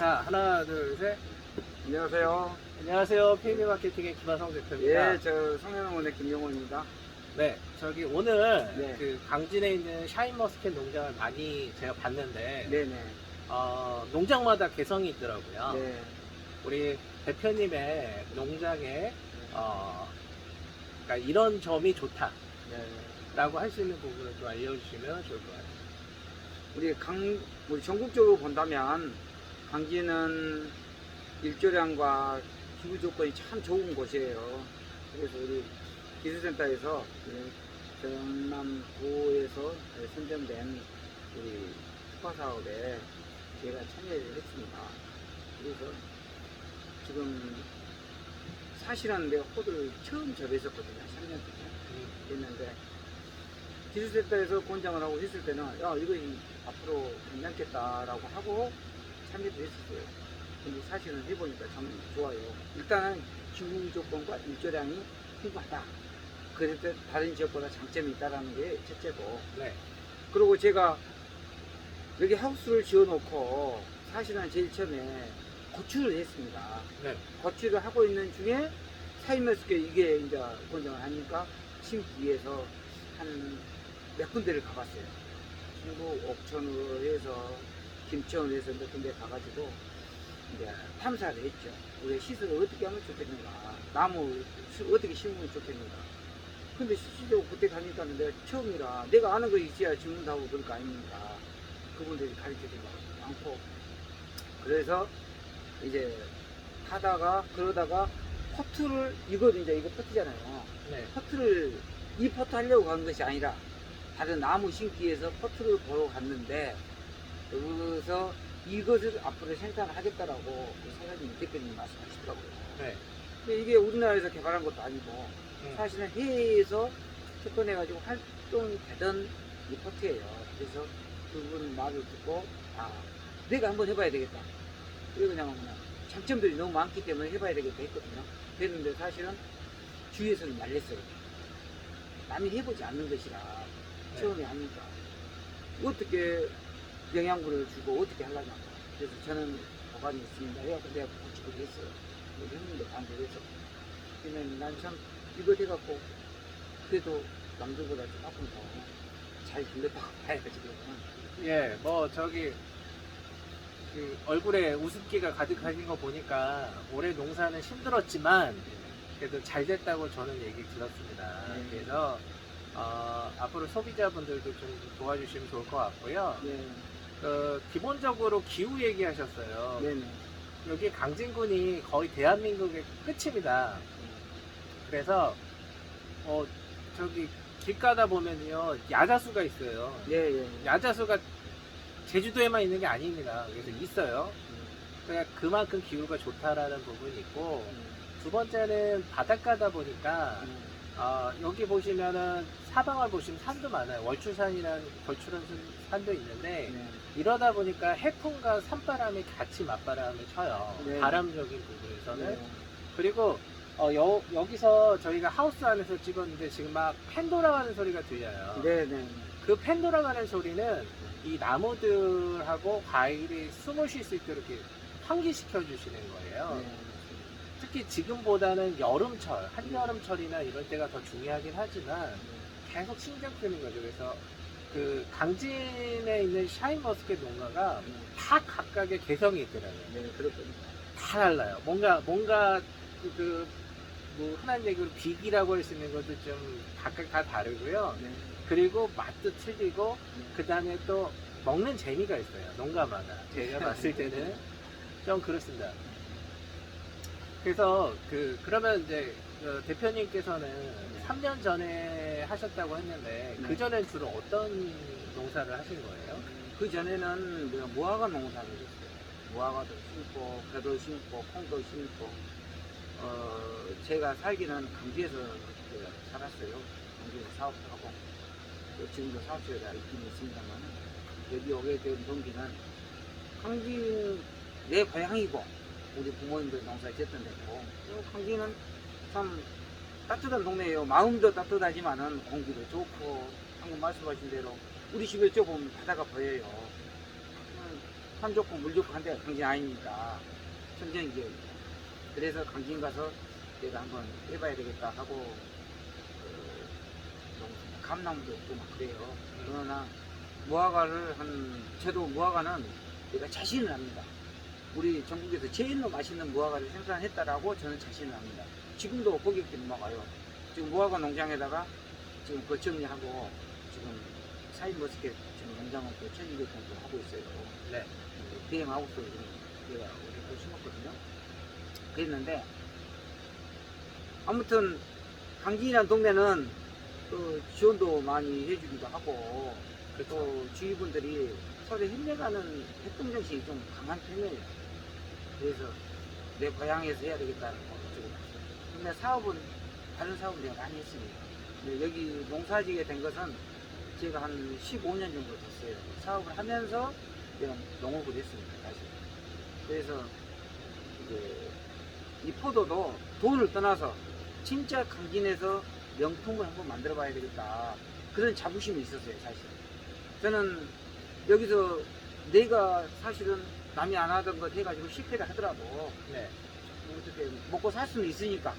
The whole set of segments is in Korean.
자, 하나, 둘, 셋. 안녕하세요. 안녕하세요. PB 마케팅의 김하성 대표입니다. 예, 저 성현원의 김영원입니다. 네, 저기 오늘 네. 그 강진에 있는 샤인머스켓 농장을 많이 제가 봤는데, 네네. 어, 농장마다 개성이 있더라고요. 네. 우리 대표님의 농장에, 어, 그러니까 이런 점이 좋다라고 네. 할수 있는 부분을 좀 알려주시면 좋을 것 같아요. 우리 강, 우리 전국적으로 본다면 강진은 일조량과 기후 조건이 참 좋은 곳이에요. 그래서 우리 기술센터에서 그 전남도에서 선정된 우리 특화 사업에 제가 참여를 했습니다. 그래서 지금 사실은 내가 호두를 처음 접했었거든요. 3년 전에. 했는데 기술센터에서 권장을 하고 했을 때는 야 이거 이- 앞으로 괜찮겠다라고 하고 참여도 했었어요. 근데 사실은 해보니까 참 좋아요. 일단은 기후 조건과 일조량이 풍부하다. 때 다른 지역보다 장점이 있다라는 게 첫째고 네. 그리고 제가 여기 하우스를 지어놓고 사실은 제일 처음에 고추를 했습니다. 네. 거치를 하고 있는 중에 사이머스케 이게 이제 권장을 하니까 심기 위해서 한 몇 군데를 가봤어요. 중국 옥천으로 해서 해서 몇 군데 가가지고 이제 탐사를 했죠. 우리 시설을 어떻게 하면 좋겠는가, 나무 수- 어떻게 심으면 좋겠는가. 근데 실제로 그때 가니까 내가 처음이라 내가 아는 거 있어야 질문하고 그럴 거 아닙니까. 그분들이 가르쳐 준거 많고. 그래서 이제 하다가 그러다가 퍼트를 이거 이제 이거 퍼트잖아요. 네. 퍼트를 이 퍼트 하려고 간 것이 아니라 다른 나무 심기 위해서 퍼트를 보러 갔는데 여기서 이것을 앞으로 생산을 하겠다라고 그 사장님 대표님 말씀하시더라고요. 네. 근데 이게 우리나라에서 개발한 것도 아니고 음. 사실은 해외에서 접근해가지고 활동이 되던 이 퍼트예요. 그래서 그분 말을 듣고 아 내가 한번 해봐야 되겠다. 그리고 그냥 그냥 장점들이 너무 많기 때문에 해봐야 되겠다 했거든요. 그랬는데 사실은 주위에서는 말렸어요. 남이 해보지 않는 것이라 네. 처음에 하니까 어떻게 영양분을 주고 어떻게 하려냐고. 그래서 저는 보관이 있습니다. 해갖고 내가 고치고 했어요. 우리 형님도 반대해서. 그러면 난 참 이거 해갖고 그래도 남들보다 조금 더잘 불렸다고 봐야지 그러면. 예, 뭐 저기 그 얼굴에 웃음기가 가득하신 거 보니까 올해 농사는 힘들었지만 그래도 잘 됐다고 저는 얘기 들었습니다. 네. 그래서 어, 앞으로 소비자분들도 좀 도와주시면 좋을 것 같고요. 네, 어, 기본적으로 기후 얘기하셨어요. 네네. 여기 강진군이 거의 대한민국의 끝입니다. 그래서 어, 저기 길 가다 보면요 야자수가 있어요. 예, 예. 야자수가 제주도에만 있는 게 아닙니다. 그래서 있어요. 그러니까 그만큼 기후가 좋다라는 부분이 있고 두 번째는 바닷가다 보니까 어, 여기 보시면은 사방을 보시면 산도 많아요. 월출산이라는 걸출한 산도 있는데 네. 이러다 보니까 해풍과 산바람이 같이 맞바람을 쳐요. 네. 바람적인 부분에서는 네. 그리고 어, 여, 여기서 저희가 하우스 안에서 찍었는데 지금 막 팬 돌아가는 소리가 들려요. 네, 네. 그팬 돌아가는 소리는 이 나무들하고 과일이 숨을 쉴 수 있도록 이렇게 환기시켜 주시는 거예요. 네. 특히 지금보다는 여름철, 한여름철이나 이럴 때가 더 중요하긴 하지만 계속 신경 쓰는 거죠. 그래서 그 강진에 있는 샤인머스켓 농가가 다 각각의 개성이 있더라고요. 네, 그렇군요. 다 달라요. 뭔가 뭔가 그 뭐 흔한 얘기로 비기라고 할 수 있는 것도 좀 각각 다 다르고요. 네. 그리고 맛도 틀리고 네. 그 다음에 또 먹는 재미가 있어요. 농가마다 제가 봤을 때는 좀 그렇습니다. 그래서 그 그러면 이제 어, 대표님께서는 3년 전에 하셨다고 했는데 네. 그 전엔 주로 어떤 농사를 하신 거예요? 그 전에는 내가 무화과 농사를 했어요. 무화과도 심고, 배도 심고, 콩도 심고. 어, 제가 살기는 강주에서 그 살았어요. 강주에서 사업도 하고. 또 지금도 사업소에가 있긴 있습니다만. 여기 오게 된 동기는 강진 내 고향이고, 우리 부모님들 농사 짓던 데고. 또 강진은 참 따뜻한 동네예요. 마음도 따뜻하지만은 공기도 좋고, 방금 말씀하신 대로 우리 집에 저 보면 바다가 보여요. 음, 산 좋고 물 좋고 한 데가 강진 아니니까 천정 지역이죠. 그래서 강진 가서 내가 한번 해봐야 되겠다 하고 그, 농- 감나무도 있고 막 그래요. 그러나 무화과를 한 저도 무화과는 내가 자신을 합니다. 우리 전국에서 제일로 맛있는 무화과를 생산했다라고 저는 자신을 합니다. 지금도 고객들이 먹어요. 지금 무화과 농장에다가 지금 그 정리하고 지금 사이버스켓 지금 농장을 또 1200평 하고 있어요. 네. 비행하우스 제가 우리 또 심었거든요. 그랬는데 아무튼 강진이라는 동네는 그 지원도 많이 해주기도 하고 그렇죠. 또 주위분들이 서로 힘내가는 협동정신이 좀 강한 편이에요. 그래서 내 고향에서 해야 되겠다는 거. 근데 사업은 다른 사업은 내가 많이 했습니다. 근데 여기 농사지게 된 것은 제가 한 15년 정도 됐어요. 사업을 하면서 내가 농업을 했습니다. 사실. 그래서 이제 이 포도도 돈을 떠나서 진짜 강진에서 명품을 한번 만들어 봐야 되겠다. 그런 자부심이 있었어요, 사실. 저는 여기서 내가 사실은 남이 안 하던 것 해가지고 실패를 하더라도 네. 어떻게 먹고 살 수는 있으니까.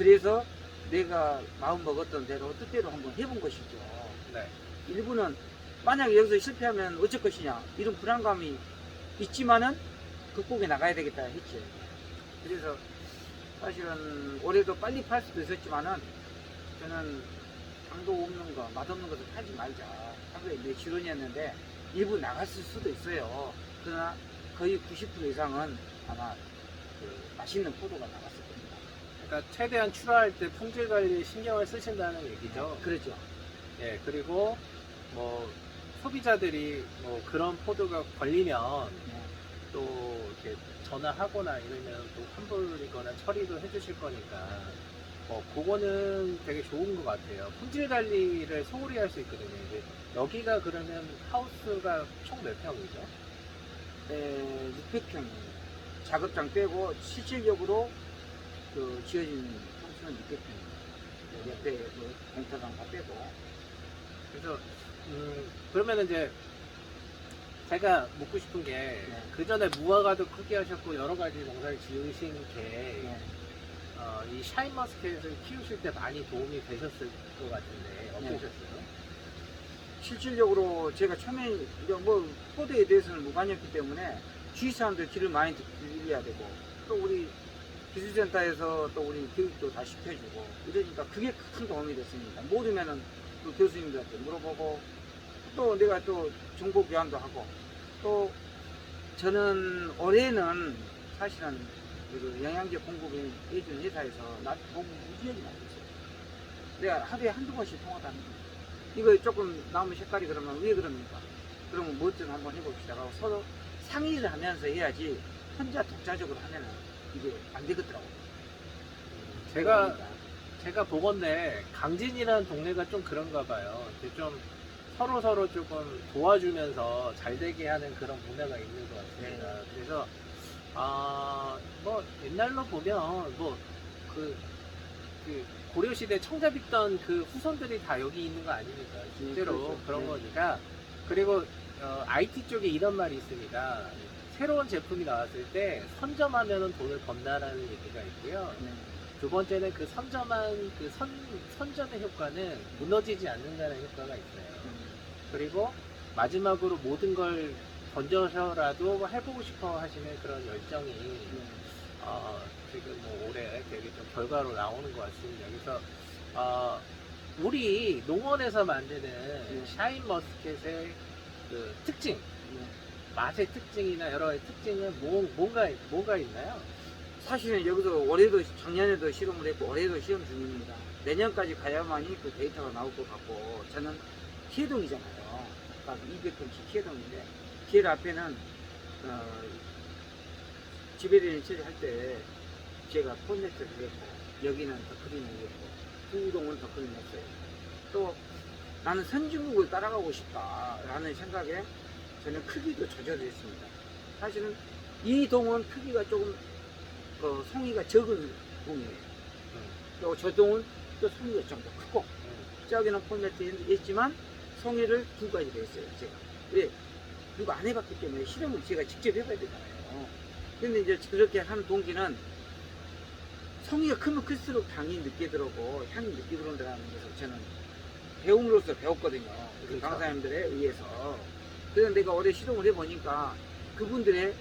그래서 내가 마음 먹었던 대로 뜻대로 한번 해본 것이죠. 네. 일부는 만약에 여기서 실패하면 어쩔 것이냐 이런 불안감이 있지만은 극복해 나가야 되겠다 했지. 그래서 사실은 올해도 빨리 팔 수도 있었지만은 저는 당도 없는 거, 맛없는 것을 팔지 말자. 하루에 며칠 원이었는데 일부 나갔을 수도 있어요. 그러나 거의 90% 이상은 아마 그 맛있는 포도가 나갔을 겁니다. 그러니까 최대한 출하할 때 품질 관리에 신경을 쓰신다는 얘기죠. 그렇죠. 예, 그리고 뭐 소비자들이 뭐 그런 포도가 걸리면 네. 또 이렇게 전화하거나 이러면 또 환불이거나 처리도 해주실 거니까 뭐 그거는 되게 좋은 것 같아요. 품질 관리를 소홀히 할 수 있거든요. 이제 여기가 그러면 하우스가 총 몇 평이죠? 에, 600평 작업장 빼고 실질적으로 그 지어진 평수는 600평 옆에 그 공터장 다 빼고 그래서 음, 그러면 이제 제가 묻고 싶은 게 네. 그 전에 무화과도 크게 하셨고 여러 가지 농사를 지으신 게 네. 어, 이 샤인머스켓을 키우실 때 많이 도움이 되셨을 것 같은데 어떠셨어요? 실질적으로 제가 처음에 뭐 포도에 대해서는 무관이었기 때문에 주위 사람들 길을 많이 들려야 되고 또 우리 기술센터에서 또 우리 교육도 다 시켜주고 이러니까 그게 큰 도움이 됐습니다. 모르면은 그 교수님들한테 물어보고 또 내가 또 정보 교환도 하고 또 저는 올해는 사실은 그 영양제 공급을 해주는 회사에서 나한테 도움 무지하게 줬어요. 내가 하루에 한두 번씩 통화도 합니다. 이거 조금 나무 색깔이 그러면 왜 그럽니까? 그러면 뭐좀 한번 해봅시다. 서로 상의를 하면서 해야지 혼자 독자적으로 하면은 이게 안 되겠더라고요. 제가 제가 보건데 강진이라는 동네가 좀 그런가 봐요. 이렇게 좀 서로 서로 조금 도와주면서 잘 되게 하는 그런 문화가 있는 것 같습니다. 그래서 아뭐 옛날로 보면 뭐그 그 고려 시대 청잡 있던 그 후손들이 다 여기 있는 거 아닙니까? 실제로 그렇죠. 그런 네. 거니까 그리고 어, IT 쪽에 이런 말이 있습니다. 새로운 제품이 나왔을 때 선점하면 돈을 번다라는 얘기가 있고요. 네. 두 번째는 그 선점한 그 선, 선점의 효과는 무너지지 않는다는 효과가 있어요. 그리고 마지막으로 모든 걸 던져서라도 해보고 싶어 하시는 그런 열정이 어, 지금 뭐 올해 되게 좀 결과로 나오는 것 같습니다. 그래서 어, 우리 농원에서 만드는 샤인 머스켓의 그 특징, 맛의 특징이나 여러 가지 특징은 뭐, 뭔가 뭐가 있나요? 사실은 여기서 올해도 작년에도 실험을 했고 올해도 시험 중입니다. 내년까지 가야만이 그 데이터가 나올 것 같고 저는 키해동이잖아요. 각 200평씩 키해동인데 길 앞에는 어, 지베리를 처리할 때 제가 폰네트를 했고 여기는 더크린을 했고 두 동은 더크린 했어요. 또 나는 선진국을 따라가고 싶다라는 생각에 저는 크기도 조절을 했습니다. 사실은 이 동은 크기가 조금 어, 송이가 적은 동이에요. 또저 동은 또 송이가 좀 더 크고 저기는 폰네트 했지만 송이를 두 가지로 했어요. 제가 왜 그리고 안 해봤기 때문에 실험을 제가 직접 해봐야 되잖아요. 근데 이제 저렇게 하는 동기는 성의가 크면 클수록 당이 늦게 들어오고 향이 늦게 들어온다는 것을 저는 배움으로써 배웠거든요. 그 그렇죠. 강사님들에 의해서. 그래서 내가 올해 실험을 해보니까 그분들의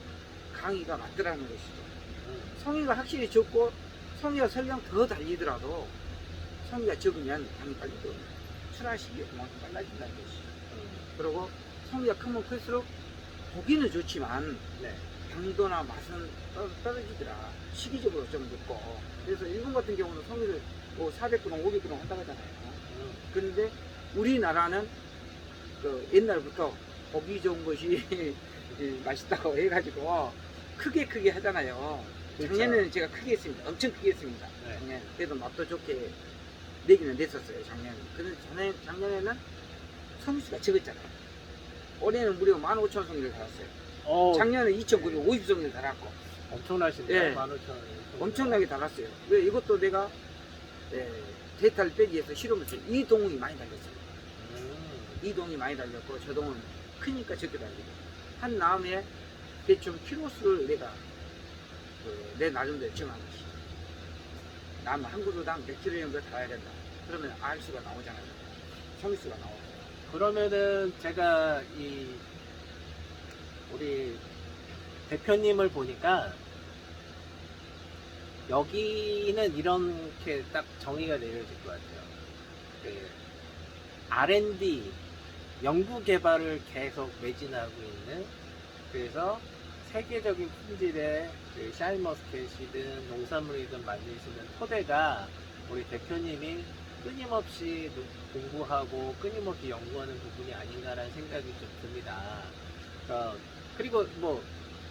강의가 맞더라는 것이죠. 음. 성의가 확실히 적고 성의가 설령 더 달리더라도 성의가 적으면 당이 빨리 들어옵니다. 출하 시기가 그만큼 빨라진다는 것이죠. 음. 그리고 성의가 크면 클수록 보기는 좋지만 네. 당도나 맛은 떨- 떨어지더라. 시기적으로 좀 늦고. 그래서 일본 같은 경우는 성의를 뭐 400g, 500g 한다고 하잖아요. 음. 그런데 우리나라는 그 옛날부터 보기 좋은 것이 이 맛있다고 해가지고 크게 크게 하잖아요. 그렇죠. 작년에는 제가 크게 했습니다. 엄청 크게 했습니다. 네. 작년 그래도 맛도 좋게 내기는 냈었어요. 작년에. 근데 작년, 작년에는 성수가 적었잖아요. 올해는 무려 15,000 성리를 달았어요. 어, 작년에 2,950 성리를 달았고 엄청나신데요. 예. 15,000원. 엄청나게 달았어요. 왜 이것도 내가 예, 데이터를 빼기 위해서 실험을 했어요. 이 동이 많이 달렸어요. 음. 이 동이 많이 달렸고 저 동은 크니까 적게 달리고 한 다음에 대충 키로수를 내가 그, 내 나름대로 정한 것이 남한 그루당 몇 킬로 정도 달아야 된다. 그러면 알수가 나오잖아요. 성수가 나오고. 그러면은 제가 이 우리 대표님을 보니까 여기는 이렇게 딱 정의가 내려질 것 같아요. 그 R&D 연구 개발을 계속 매진하고 있는 그래서 세계적인 품질의 그 샤인머스켓이든 농산물이든 만드시는 토대가 우리 대표님이 끊임없이 노- 공부하고 끊임없이 연구하는 부분이 아닌가라는 생각이 좀 듭니다. 어, 그리고 뭐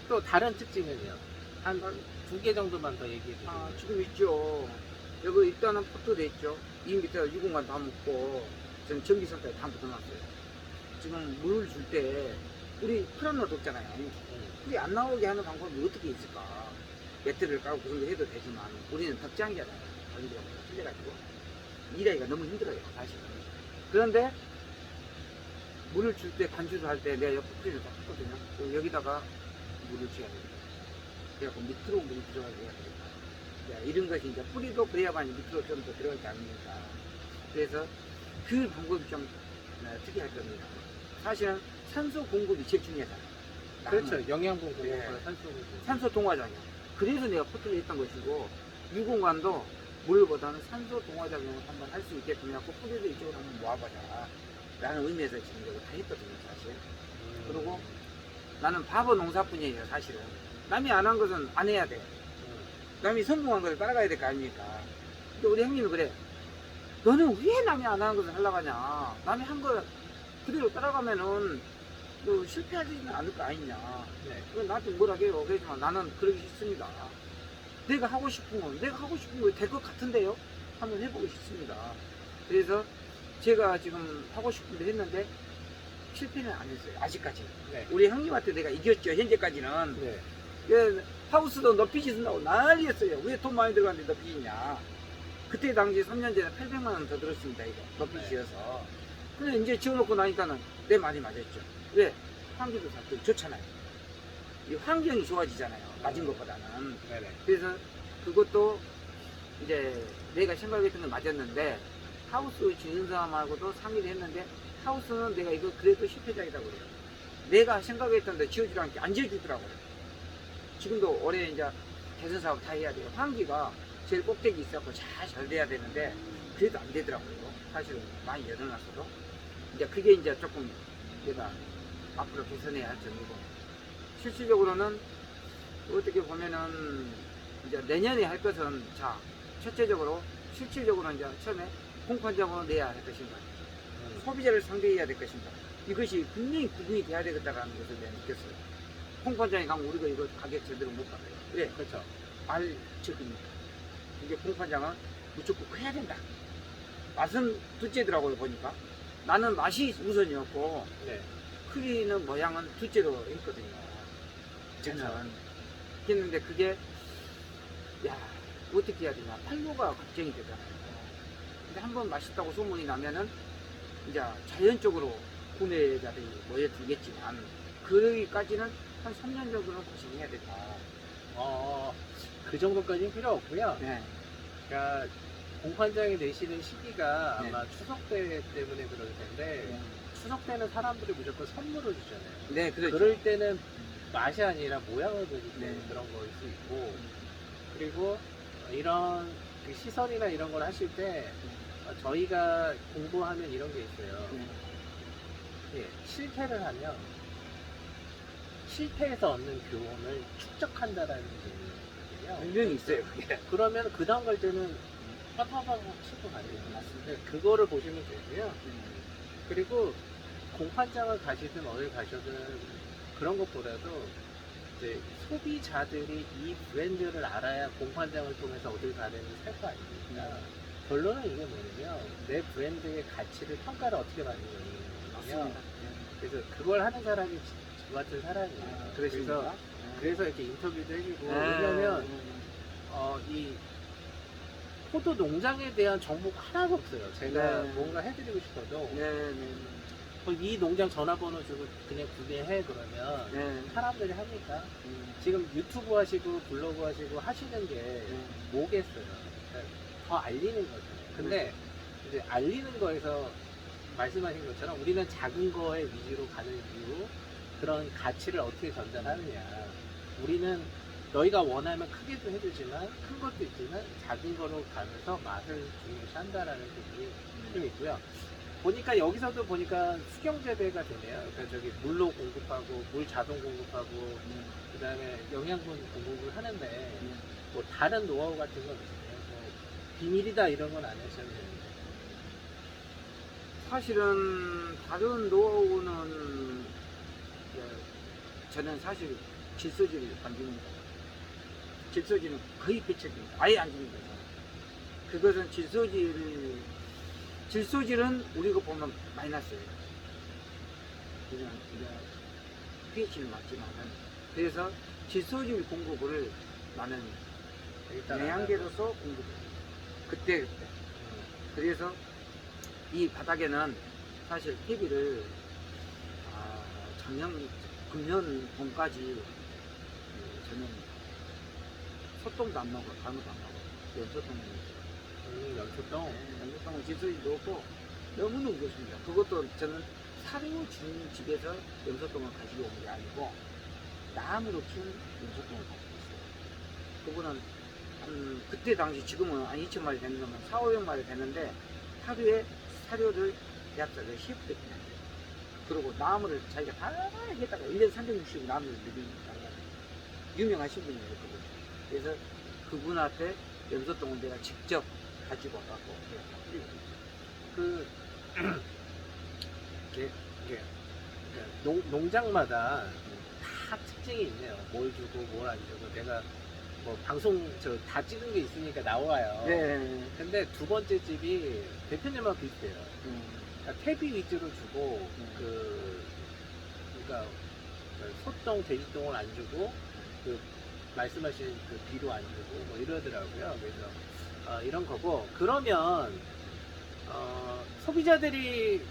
또 다른 특징은요. 한 두 개 정도만 더 얘기해 주세요. 아, 지금 있죠. 여기 일단은 포토돼 있죠. 이 밑에다 유공관 다 묶고 전 전기선까지 다 붙여놨어요. 지금 물을 줄 때 우리 없잖아요. 음, 물이 안 나오게 하는 방법이 어떻게 있을까? 배트를 까고 그 정도 해도 되지만 우리는. 다른 데가 틀려가지고 일하기가 너무 힘들어요. 사실은. 그런데 물을 줄 때 반주를 할 때 내가 옆에 뿌리를 다 했거든요. 여기다가 물을 줘야 됩니다. 그래갖고 밑으로 물이 들어가게 해야. 야, 이런 것이 이제 뿌리도 그래야만 밑으로 좀 더 들어갈 게 아닙니까? 그래서 그 방법이 좀 어, 특이할 겁니다. 사실은 산소 공급이 제일 중요하잖아요. 그렇죠. 영양분 공급과 예. 산소 공급. 산소 동화작용. 그래서 내가 포트를 했던 것이고, 유공관도 물보다는 산소 동화작용을 한번 할 수 있게끔 해갖고 뿌리를 이쪽으로 한번 모아보자. 라는 의미에서 지금 이거 다 했거든요, 사실. 음. 그리고 나는 바보 농사뿐이에요, 사실은. 남이 안 한 것은 안 해야 돼. 음. 남이 성공한 것을 따라가야 될 거 아닙니까? 근데 우리 형님이 그래. 너는 왜 남이 안 하는 것을 하려고 하냐? 남이 한거 그대로 따라가면은 뭐 실패하지는 않을 거 아니냐? 네. 그건 나한테 뭐라 해요. 그렇지만 나는 그러기 싫습니다. 내가 하고 싶은 건, 내가 하고 싶은 거 될 것 같은데요? 한번 해보고 싶습니다. 그래서 제가 지금 하고 싶은데 했는데 실패는 안 했어요. 아직까지. 네. 우리 형님한테 내가 이겼죠. 현재까지는. 네. 예, 하우스도 높이 짓는다고 난리였어요. 왜 돈 많이 들어갔는데 높이 짓냐. 그때 당시 3년 전에 800만 원 더 들었습니다. 이거 높이 네. 지어서. 근데 이제 지어놓고 나니까는 내 말이 맞았죠. 왜? 환기도 잘 좋잖아요. 이 환경이 좋아지잖아요. 낮은 것보다는. 네네. 그래서 그것도 이제 내가 생각했던 건 맞았는데 하우스 지은 사람하고도 상의를 했는데 하우스는 내가 이거 그래도 실패작이라고 그래요. 내가 생각했던 데 지어주지 않게 안 지어주더라고요. 지금도 올해 이제 개선 사업 다 해야 돼요. 환기가 제일 꼭대기 있어갖고 잘, 잘 돼야 되는데 그래도 안 되더라고요. 사실은 많이 열어놨어도. 이제 그게 이제 조금 내가 앞으로 개선해야 할 점이고 실질적으로는 어떻게 보면은 이제 내년에 할 것은 자 첫째적으로 실질적으로 이제 처음에 공판장으로 내야 할 것인가 음. 소비자를 상대해야 될 것인가 이것이 분명히 구분이 돼야 되겠다라는 것을 내가 느꼈어요. 공판장에 가면 우리가 이거 가격 제대로 못 받아요. 왜? 그렇죠. 알 적으니까. 이게 공판장은 무조건 커야 된다. 맛은 둘째더라고요 보니까. 나는 맛이 우선이었고 네. 크기는 모양은 둘째로 했거든요. 저는. 했는데 그게 야 어떻게 해야 되냐 팔로가 걱정이 되잖아요. 근데 한 번 맛있다고 소문이 나면은 이제 자연적으로 구매자들이 모여들겠지만 그러기까지는 한 3년 정도는 고생해야 된다. 어, 그 정도까지는 필요 없고요. 네. 그러니까 공판장에 내시는 시기가 네. 아마 추석 때 때문에 그럴 텐데 추석 때는 사람들이 무조건 선물을 주잖아요. 네, 그렇죠. 그럴 때는 맛이 아니라 모양을 보기 때문에 네. 그런 거일 수 있고 그리고 이런 그 시설이나 이런 걸 하실 때 어, 저희가 공부하면 이런 게 있어요. 네. 예, 실패를 하면 실패에서 얻는 교훈을 축적한다라는 게 있거든요. 분명히 있어요, 그게. 그러면 그 다음 갈 때는 빠바바바 치고 거예요. 맞습니다. 그거를 보시면 되고요. 그리고 공판장을 가시든 어딜 가셔든 그런 것보다도 이제 소비자들이 이 브랜드를 알아야 공판장을 통해서 어딜 가든지 살 거 아닙니까? 결론은 이게 뭐냐면 내 브랜드의 가치를 평가를 어떻게 받는 맞습니다. 그래서 그걸 하는 사람이 저 같은 사람이에요. 아, 그래서? 그래서 이렇게 인터뷰도 해주고 네. 왜냐면 어, 이 포도 농장에 대한 정보가 하나도 없어요. 제가 네. 뭔가 해드리고 싶어도 네, 네, 어, 이 농장 전화번호 주고 그냥 구매해 그러면 네. 사람들이 합니까? 음, 지금 유튜브 하시고 블로그 하시고 하시는 게 네. 뭐겠어요? 그러니까 더 알리는 거죠. 근데 이제 알리는 거에서 말씀하신 것처럼 우리는 작은 거에 위주로 가는 이유 그런 가치를 어떻게 전달하느냐. 우리는 너희가 원하면 크게도 해주지만 큰 것도 있지만 작은 거로 가면서 맛을 중요시한다라는 부분이 좀 있고요. 보니까 여기서도 보니까 수경 재배가 되네요. 그러니까 저기 물로 공급하고 물 자동 공급하고 그다음에 영양분 공급을 하는데 뭐 다른 노하우 같은 건 있어요. 뭐 비밀이다 이런 건 안 하셔도 되는데. 사실은 다른 노하우는 이제 저는 사실 안 줍니다. 질소질은 거의 배척입니다. 아예 안 줍니다. 저는. 그것은 질소질, 질소질은 우리가 보면 마이너스예요. 그냥 이제 pH는 맞지만은 그래서 질소질 공급을 나는 영양제로서 공급해요. 그때 그때. 그래서 이 바닥에는 사실 TV를 아, 작년 금년 봄까지 그 저는 소똥도 안 먹어 아무도 안 먹어. 연소똥을 음, 연초동 연소똥을 질소지도 없고 너무너무 좋습니다. 그것도 저는 사료 주는 집에서 연소똥을 가지고 온 게 아니고 나무로 키운 연소똥을 가지고 있어요. 그거는 한 그때 당시 지금은 한 2천 마리 되는 거면 4, 500 마리 되는데 하루에 사료를 대합사를 10대 그냥 그리고 나무를 자기가 다 했다가 1년 360 나무를 늘린다 유명하신 분이에요 그분 그래서 그분한테 염소똥을 내가 직접 가지고 와갖고 그 이게, 이게 농, 농장마다 다 특징이 있네요. 뭘 주고 뭘 안 주고 내가 뭐 방송 저 다 찍은 게 있으니까 나와요. 네. 근데 두 번째 집이 대표님하고 비슷해요. 음. 그러니까 퇴비 위주로 주고 음. 그 그러니까 소똥 돼지똥을 안 주고 그 말씀하신 그 비료 안 주고 뭐 이러더라고요. 그래서 어, 이런 거고 그러면 어, 소비자들이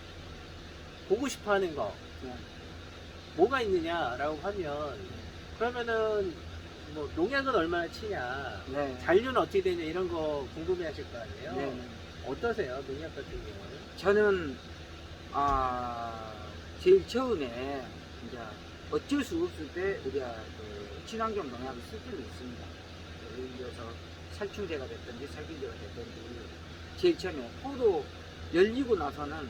보고 싶어 하는 거 네. 뭐가 있느냐라고 하면 그러면은 뭐 농약은 얼마나 치냐 네. 잔류는 어떻게 되냐 이런 거 궁금해 하실 거 아니에요. 네. 어떠세요 농약 같은 경우는? 저는 아 제일 처음에 이제 어쩔 수 없을 때 우리가 그 친환경 농약을 쓸 때는 있습니다. 예를 들어서 살충제가 됐든지 살균제가 됐든지 제일 처음에 포도 열리고 나서는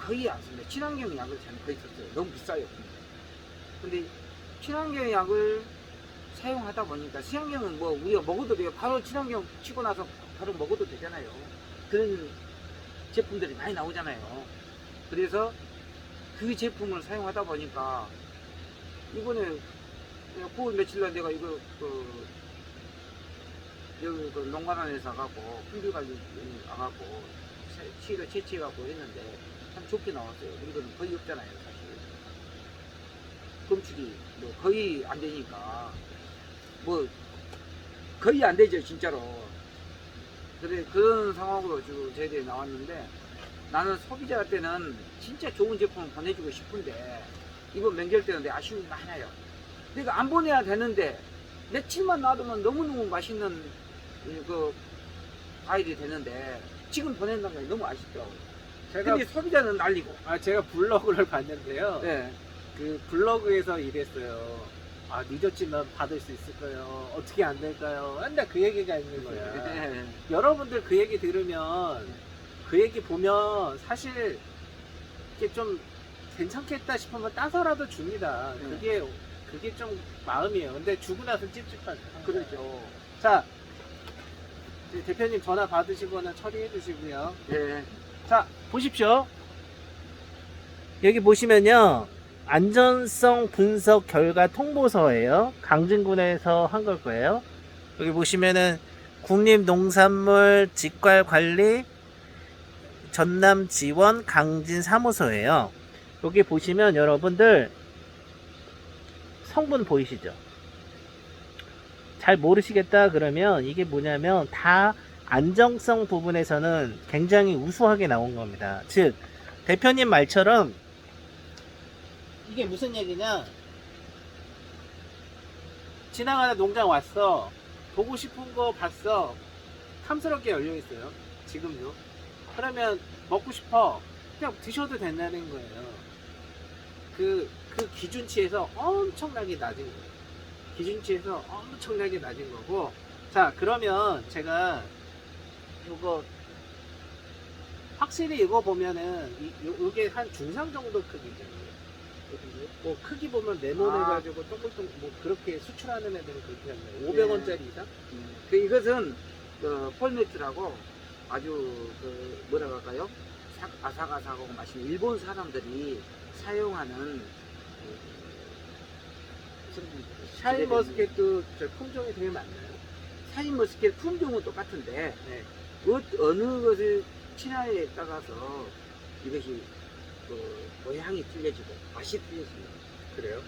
거의 안 씁니다. 친환경 약을 저는 거의 썼어요. 너무 비싸요. 근데 친환경 약을 사용하다 보니까 친환경은 뭐 우리가 먹어도 돼요. 바로 친환경 치고 나서 바로 먹어도 되잖아요. 그런 제품들이 많이 나오잖아요. 그래서 그 제품을 사용하다 보니까 이번에 9월 며칠 날 내가 이거 그 여기 그 농가단에서 가고 품질 관리 와갖고 시를 채취해 갖고 했는데 참 좋게 나왔어요. 우리는 거의 없잖아요, 사실. 검출이 뭐 거의 안 되니까 뭐 거의 안 되죠, 진짜로. 그래 그런 상황으로 지금 저희들이 나왔는데 나는 소비자 때는 진짜 좋은 제품을 보내주고 싶은데 이번 명절 때는 내 아쉬움이 많아요. 내가 안 보내야 되는데 며칠만 놔두면 너무너무 맛있는 이, 그 과일이 되는데 지금 보낸다는 게 너무 아쉽더라고요. 제가 근데 소비자는 난리고. 아 제가 블로그를 봤는데요. 네. 그 블로그에서 이랬어요. 아 늦었지만 받을 수 있을까요? 어떻게 안 될까요? 맨날 그 얘기가 있는 거야. 네. 여러분들 그 얘기 들으면 그 얘기 보면 사실 이게 좀 괜찮겠다 싶으면 따서라도 줍니다. 네. 그게 그게 좀 마음이에요. 근데 주고 나서 찝찝하죠. 그렇죠. 자 이제 대표님 전화 받으시거나 처리해 주시고요. 네. 자 보십시오. 여기 보시면요. 안전성 분석 결과 통보서예요. 강진군에서 한 걸 거예요. 여기 보시면은 국립농산물 직괄 관리 전남 지원 강진 사무소예요. 여기 보시면 여러분들 성분 보이시죠? 잘 모르시겠다 그러면 이게 뭐냐면 다 안정성 부분에서는 굉장히 우수하게 나온 겁니다. 즉 대표님 말처럼 이게 무슨 얘기냐? 지나가다 농장 왔어. 보고 싶은 거 봤어. 탐스럽게 열려 있어요. 지금도. 그러면 먹고 싶어. 그냥 드셔도 된다는 거예요. 그, 그 기준치에서 엄청나게 낮은 거예요. 기준치에서 엄청나게 낮은 거고. 자, 그러면 제가 요거 확실히 이거 보면은 이, 요, 요게 한 중상 정도 크기잖아요. 뭐 크기 보면 네모내가지고 동글동 뭐 그렇게 수출하는 애들은 그렇게 하네요. 500원짜리 이상? 그 이것은 그 폴매트라고 아주 그 뭐라 할까요? 삭- 아삭아삭하고 맛있는 일본 사람들이 사용하는. 샤인 머스켓도 저 품종이 되게 많나요? 샤인 머스켓 품종은 똑같은데 네. 어, 어느 것을 친화에 따라서 이것이 그 모양이 틀려지고 맛이 틀려집니다. 그래요?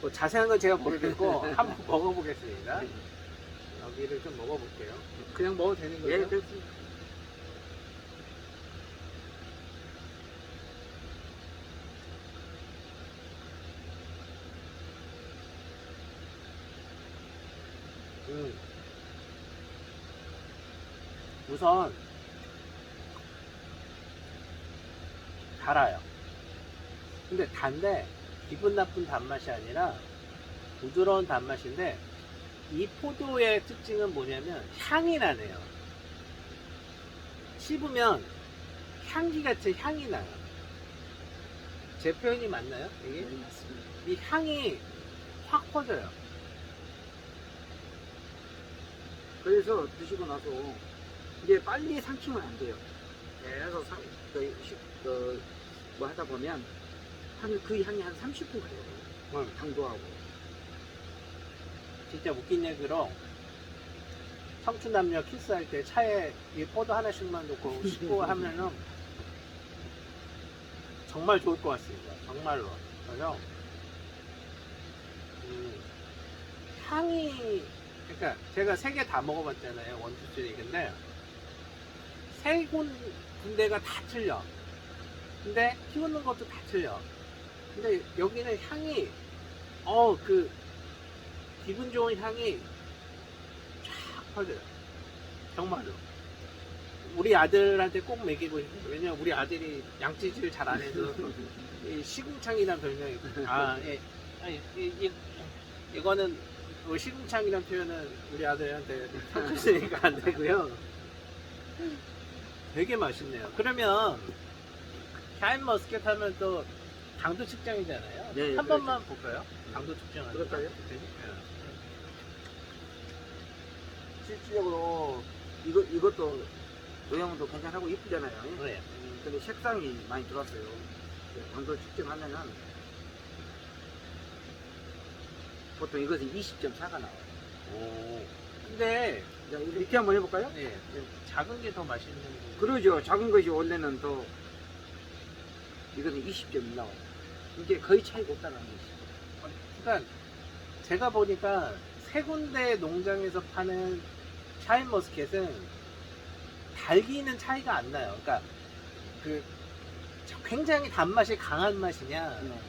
뭐 자세한 건 제가 모르겠고 한번 먹어보겠습니다. 여기를 좀 먹어볼게요. 그냥 먹어도 되는 거죠? 예, 그렇습니다. 우선 달아요. 근데 단데 기분 나쁜 단맛이 아니라 부드러운 단맛인데 이 포도의 특징은 뭐냐면 향이 나네요. 씹으면 향기 같은 향이 나요. 제 표현이 맞나요? 이게? 예, 맞습니다. 이 향이 확 퍼져요. 그래서 드시고 나서 이제 빨리 삼키면 안 돼요. 계속 삼, 그, 시- 그, 뭐 하다 보면 한 그 향이 한 30분 걸려요. 당도하고. 진짜 웃긴 얘기로 청춘 남녀 키스할 때 차에 이 포도 하나씩만 놓고 씹고 하면은 정말 좋을 것 같습니다. 정말로. 그래서 음, 향이 그러니까 제가 세 개 다 먹어봤잖아요. 원투 쓰리 근데 세 군- 군데가 다 틀려. 근데 키우는 것도 다 틀려. 근데 여기는 향이 어 그 기분 좋은 향이 쫙 퍼져요. 정말로. 우리 아들한테 꼭 먹이고 싶어요. 왜냐면 우리 아들이 양치질 잘 안 해서 이 시궁창이란 별명이 아, 예. 아니, 이, 이, 이거는 뭐 시궁창이란 표현은 우리 아들한테 쓰니까 안 되고요. 되게 맛있네요. 그러면 샤인 머스켓 하면 또 당도 측정이잖아요. 네, 한 그렇죠. 번만 볼까요? 당도 측정하는 거. 그럴까요? 네. 실질적으로 이거, 이것도 모양도 괜찮고 이쁘잖아요. 네. 음, 근데 색상이 많이 들어왔어요. 당도 측정하면은 보통 이것은 20.4가 나와요. 오. 근데 자, 이렇게 한번 해볼까요? 네, 작은 게 더 맛있는 거. 그러죠. 작은 것이 원래는 더 이거는 20.2 나와요. 이게 거의 차이가 없다는 것이죠. 그러니까 제가 보니까 세 군데 농장에서 파는 샤인 머스켓은 달기는 차이가 안 나요. 그러니까 그 굉장히 단맛이 강한 맛이냐, 네.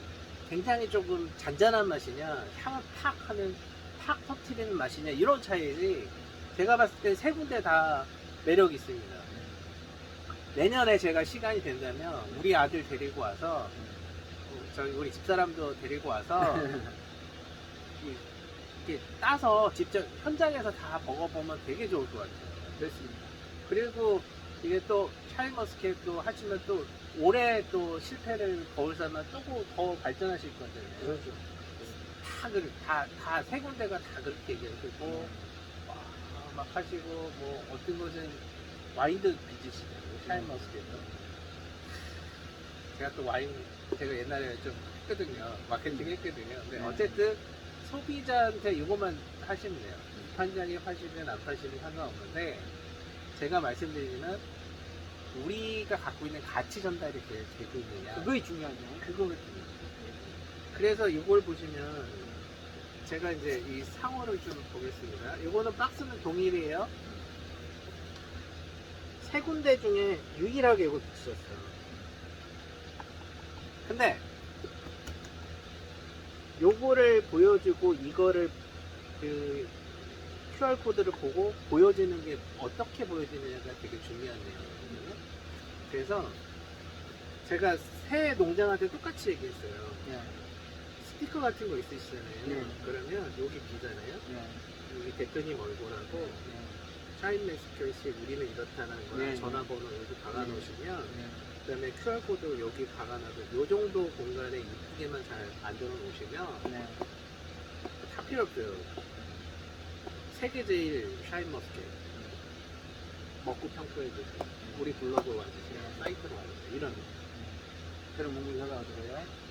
굉장히 조금 잔잔한 맛이냐 향을 팍 하는 팍 터트리는 맛이냐 이런 차이지 제가 봤을 때 세 군데 다 매력 있습니다. 내년에 제가 시간이 된다면 우리 아들 데리고 와서 어, 저희 우리 집사람도 데리고 와서 이- 이렇게 따서 직접 현장에서 다 먹어보면 되게 좋을 것 같아요. 그렇습니다. 그리고 이게 또 샤인머스켓도 하시면 또 올해 또 실패를 거울 삼아 또더 발전하실 거잖아요. 그렇죠. 다, 그, 다, 다, 세 군데가 다 그렇게 얘기하시고, 와, 막 하시고, 뭐, 어떤 곳은 와인도 빚으시고, 샤인머스켓도. 제가 또 와인, 제가 옛날에 좀 했거든요. 마케팅 했거든요. 근데 네. 어쨌든 소비자한테 이것만 하시면 돼요. 판장이 파시든 안 파시든 상관없는데, 제가 말씀드리면, 우리가 갖고 있는 가치 전달이 되- 되고 있느냐. 그거이 중요하죠. 그거거든요. 그래서 이걸 보시면 제가 이제 이 상호를 좀 보겠습니다. 이거는 박스는 동일이에요. 세 군데 중에 유일하게 이거 붙였어요. 근데 요거를 보여주고 이거를 그 QR 코드를 보고 보여지는 게 어떻게 보여지느냐가 되게 중요한 내용이거든요. 그래서 제가 새 농장한테 똑같이 얘기했어요. 예. 스티커 같은 거 있으시잖아요. 네. 그러면 여기 비잖아요. 예. 여기 대표님 얼굴하고 예. 샤인 매스켓이 우리는 이렇다는 거랑 네. 전화번호 여기 박아놓으시면 예. 그다음에 QR 코드 여기 박아놔서 요 정도 공간에 이쁘게만 잘 만들어 놓으시면 네. 다 필요 없어요. 세계 제일 샤인 머스켓 먹고 평가해 주세요. 우리 블로그 와주세요. 사이트로 와주세요. 이런 그럼 뭔가 혀가 어떻게요?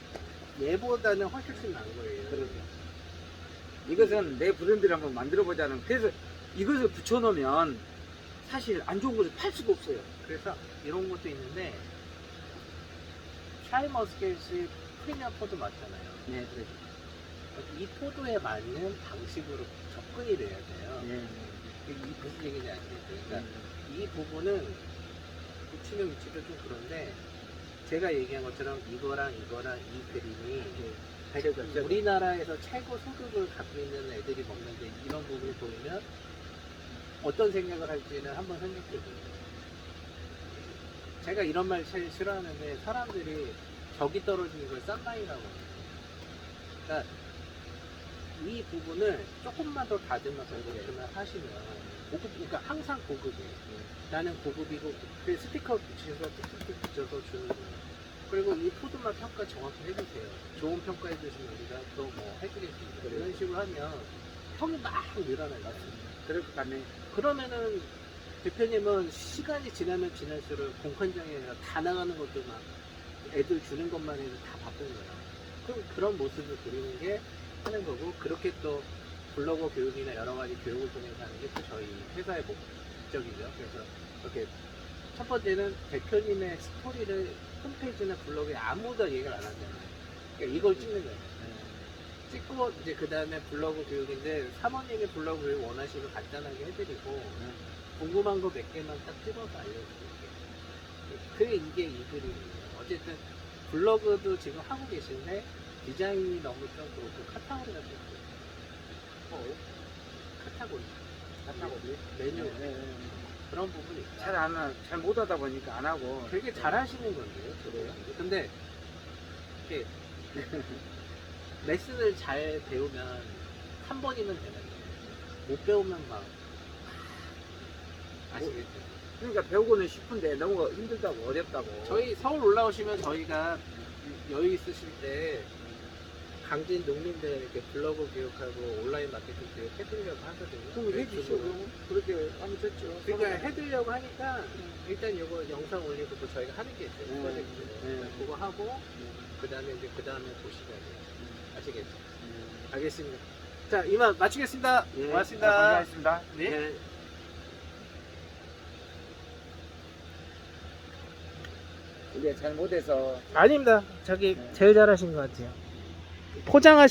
얘보다는 훨씬 나은 거예요. 그러죠. 이것은 내 브랜드를 한번 만들어 보자는 그래서 이것을 붙여놓으면 사실 안 좋은 것을 팔 수가 없어요. 그래서 이런 것도 있는데 샤인 머스켓이 프리미엄 포도 맞잖아요. 네, 그렇죠. 이 포도에 맞는 방식으로 접근이 돼야 돼요. 네. 이게 무슨 얘기인지 아시겠죠? 그러니까 이 부분은 붙이는 위치도 좀 그런데 제가 얘기한 것처럼 이거랑 이거랑 이 그림이 백- 최고, 최고. 우리나라에서 최고 소득을 갖고 있는 애들이 먹는데 이런 부분을 보이면 어떤 생각을 할지는 한번 생각해 보세요. 제가 이런 말 제일 싫어하는데 사람들이 격이 떨어지는 걸 싼마이라고 해요. 그러니까 이 부분을 조금만 더 다듬어서 이렇게 하시면 고급, 그러니까 항상 고급이에요. 나는 고급이고 그 스티커 붙여서 틱틱틱 붙여서 주는 거예요. 그리고 이 포도맛 평가 정확히 해주세요. 좋은 평가 해주시면 우리가 또 뭐 해드리겠습니다. 그래요. 이런 식으로 하면 평이 막 늘어나요. 그렇기 때문에 그러면은 대표님은 시간이 지나면 지날수록 공판장에 다 나가는 것도 막 애들 주는 것만 해도 다 바쁜 거예요. 그럼 그런 모습을 그리는 게 하는 거고 그렇게 또 블로거 교육이나 여러 가지 교육을 통해서 하는 게 또 저희 회사의 목 적이죠. 그래서 이렇게 첫 번째는 대표님의 스토리를 홈페이지나 블로그에 아무도 얘기를 안 하잖아요. 그러니까 이걸 찍는 거예요. 찍고 이제 그 다음에 블로그 교육인데 사모님이 블로그 교육 원하시면 간단하게 해드리고 궁금한 거 몇 개만 딱 찍어서 알려드릴게요. 그게 이게 이 그림이에요. 어쨌든 블로그도 지금 하고 계신데 디자인이 너무 좀 그렇고 카타고리가 좀 그렇고 어, 카타고리 카타고리? 메뉴 네, 네, 네. 그런 부분이 있어요. 잘안 잘 못 하다 보니까 안 하고 되게 잘 하시는 건데요. 그래요? 근데 이렇게 레슨을 잘 배우면 한 번이면 되는데 못 배우면 막 아시겠죠? 그러니까 배우고는 싶은데 너무 힘들다고 어렵다고. 저희 서울 올라오시면 저희가 여유 있으실 때 강진 농민들 이렇게 블로그 교육하고 온라인 마케팅 교육 해드리려고 하거든요. 그럼 해주시고 그렇게 하면 좋죠. 그러니까 해드리려고 하니까 일단 이거 영상 올리고 또 저희가 하는 게 있어요. 네. 프로젝트. 네. 그거 하고 그 다음에 이제 그 다음에 보시면. 아시겠죠? 음. 알겠습니다. 자 이만 마치겠습니다. 예, 고맙습니다. 감사합니다. 네. 예. 우리가 잘못해서 아닙니다. 저기 네. 제일 잘하신 것 같아요. 포장하시